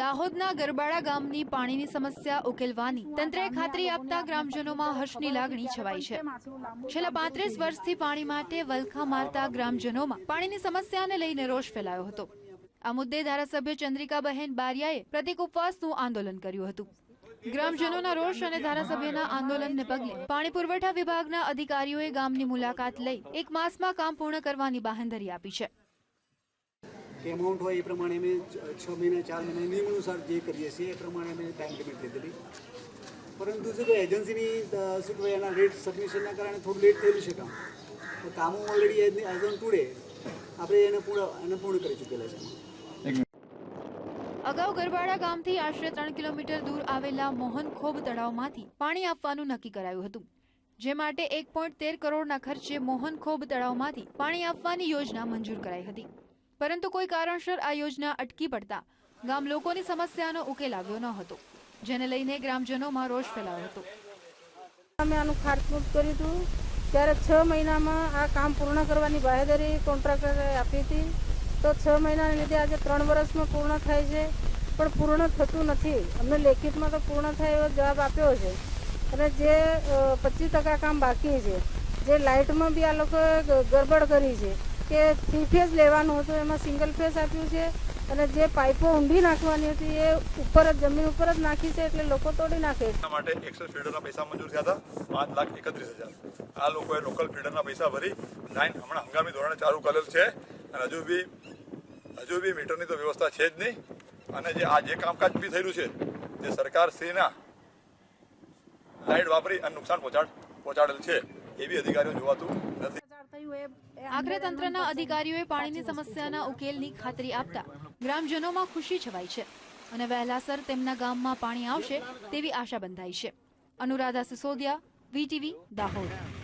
દાહોદના ગરબાડા ગામની પાણીની સમસ્યા ઉકેલવાની. તંત્રએ ખાતરી આપતા ગ્રામજનોમાં હર્ષની લાગણી છવાઈ છે. છેલ્લા પાંત્રીસ વર્ષથી પાણી માટે વલખા મારતા ગ્રામજનોમાં પાણીની સમસ્યાને લઈને રોષ ફેલાયો હતો. આ મુદ્દે ધારાસભ્ય ચંદ્રિકાબહેન બારિયાએ પ્રતિક ઉપવાસનું આંદોલન કર્યું હતું. ગ્રામજનોના રોષ અને ધારાસભ્યના આંદોલનને પગલે પાણી પુરવઠા વિભાગના અધિકારીઓએ ગામની મુલાકાત લઈ એક માસમાં કામ પૂર્ણ કરવાની બાહેંધરી આપી છે. એમાઉન્ટ હોય એ પ્રમાણે અમે છ- મહિના, ચાર મહિના નિયમ અનુસાર જે કરીએ છીએ એ પ્રમાણે અમે ટાઈમ લિમિટ લીધેલી પરંતુ શું કે એજન્સીની શું કહેવાય એના રેટ સબમિશનના કારણે થોડું લેટ થયેલું છે કામ. તો કામો ઓલરેડી એઝ ઓન ટુડે આપણે એને પૂર્ણ એને પૂર્ણ કરી ચૂકેલા છે અગાઉ ગરબાડા ગામથી આશરે ત્રણ કિલોમીટર દૂર આવેલા મોહન ખોબ તળાવમાંથી પાણી આપવાનું નક્કી કરાયું હતું. જે માટે એક પોઈન્ટ તેર કરોડના ખર્ચે મોહન ખોબ તળાવમાંથી પાણી આપવાની યોજના મંજૂર કરાઈ હતી. પરંતુ કોઈ કારણસર આ યોજના અટકી પડતા ગામ લોકોની સમસ્યાનો ઉકેલ આવ્યો ન હતો, જેને લઈને ગ્રામજનોમાં રોષ ફેલાયો હતો. અમે આનું ખાતમુહૂર્ત કર્યું હતું. ત્યારે છ મહિનામાં આ કામ પૂર્ણ કરવાની બાહેધરી કોન્ટ્રાક્ટરે આપી હતી. તો છ મહિનાને લીધે આજે ત્રણ વર્ષમાં પૂર્ણ થાય છે, પણ પૂર્ણ થતું નથી. અમને લેખિતમાં તો પૂર્ણ થાય એવો જવાબ આપ્યો છે. અને જે પચીસ ટકા કામ બાકી છે, જે લાઇટમાં બી આ લોકોએ ગરબડ કરી છે કે થ્રી ફેઝ લેવાનું હતું, એમાં સિંગલ ફેઝ આપ્યું છે અને જે પાઇપો ઊંડી નાખવાની હતી એ ઉપર જ, જમીન ઉપર જ નાખી છે એટલે લોકો તોડી નાખે છે. માટે એકસો ફીડરના પૈસા મંજૂર થયા હતા, પાંચ લાખ એકત્રીસ હજાર. આ લોકોએ લોકલ ફીડરના પૈસા ભરી લાઈન હમણાં હંગામી ધોરણે ચાલુ કરેલ છે અને હજુ બી હજુ બી મીટરની તો વ્યવસ્થા છે જ નહીં. અને જે આ જે કામકાજ બી થયેલું છે જે સરકાર શ્રીના લાઇટ વાપરી અને નુકસાન પહોંચાડ, પહોંચાડેલ છે. એ બી અધિકારીઓ જોવાતું એ આખરે તંત્રના અધિકારીઓએ પાણીની સમસ્યાના ઉકેલની ખાતરી આપતા ગ્રામજનોમાં ખુશી છવાઈ છે અને વહેલાસર તેમના ગામમાં પાણી આવશે તેવી આશા બંધાઈ છે. અનુરાધા સિસોદિયા, વીટીવી, દાહોદ.